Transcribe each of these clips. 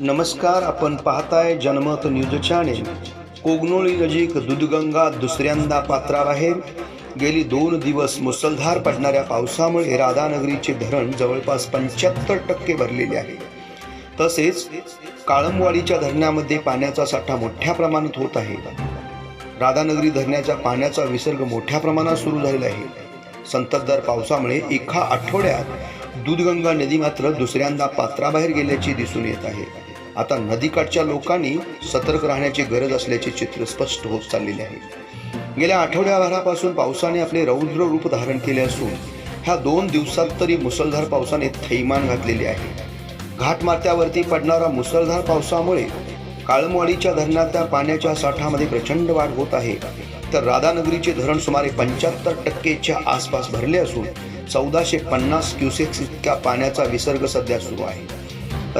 नमस्कार आपण पाहताय जनमत न्यूज चॅनेल. कोगनोळी नजीक दुधगंगा दुसऱ्यांदा पात्राबाहेर गेली दोन दिवस मुसळधार पडणाऱ्या पावसामुळे राधानगरीचे धरण जवळपास पंच्याहत्तर टक्के भरलेले आहे. तसेच काळंबवाडीच्या धरणामध्ये पाण्याचा साठा मोठ्या प्रमाणात होत आहे. राधानगरी धरणाच्या पाण्याचा विसर्ग मोठ्या प्रमाणात सुरू झालेला आहे. संततधार पावसामुळे एका आठवड्यात दूधगंगा नदी मात्र दुसऱ्यांदा पात्राबाहेर गेल्याची दिसून येत आहे. आता नदीकाठच्या लोकांनी सतर्क राहण्याची गरज असल्याचे चित्र स्पष्ट होत चाललेले आहे. गेल्या आठवड्याभरापासून पावसाने आपले रौद्र रूप धारण केले असून ह्या दोन दिवसात तरी मुसळधार पावसाने थैमान घातलेले आहे. घाटमाथ्यावरती पडणारा मुसळधार पावसामुळे काळमवाडीच्या धरणातल्या पाण्याच्या साठामध्ये प्रचंड वाढ होत आहे. तर राधानगरीचे धरण सुमारे पंच्याहत्तर टक्केच्या आसपास भरले असून चौदाशे पन्नास क्युसेक्स इतक्या पाण्याचा विसर्ग सध्या सुरू आहे.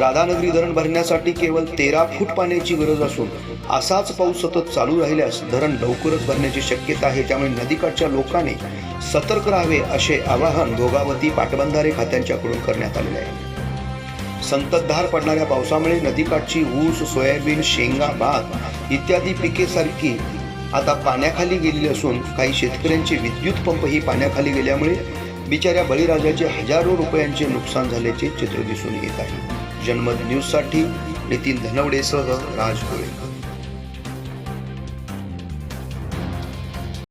राधानगरी धरण भरण्यासाठी केवळ तेरा फूट पाण्याची गरज असून असाच पाऊस सतत चालू राहिल्यास धरण लवकरच भरण्याची शक्यता आहे. त्यामुळे नदीकाठच्या लोकांनी सतर्क राहावे असे आवाहन भोगावती पाटबंधारे खात्यांच्याकडून करण्यात आलेले आहे. संततधार पडणाऱ्या पावसामुळे नदीकाठची ऊस सोयाबीन शेंगा भात इत्यादी पिके सारखी आता पाण्याखाली गेलेली असून काही शेतकऱ्यांचे विद्युत पंपही पाण्याखाली गेल्यामुळे बिचाऱ्या बळीराजाचे हजारो रुपयांचे नुकसान झाल्याचे चित्र दिसून येत आहे. जनमत न्यूजसाठी नितीन धनवडेसह राज गोळे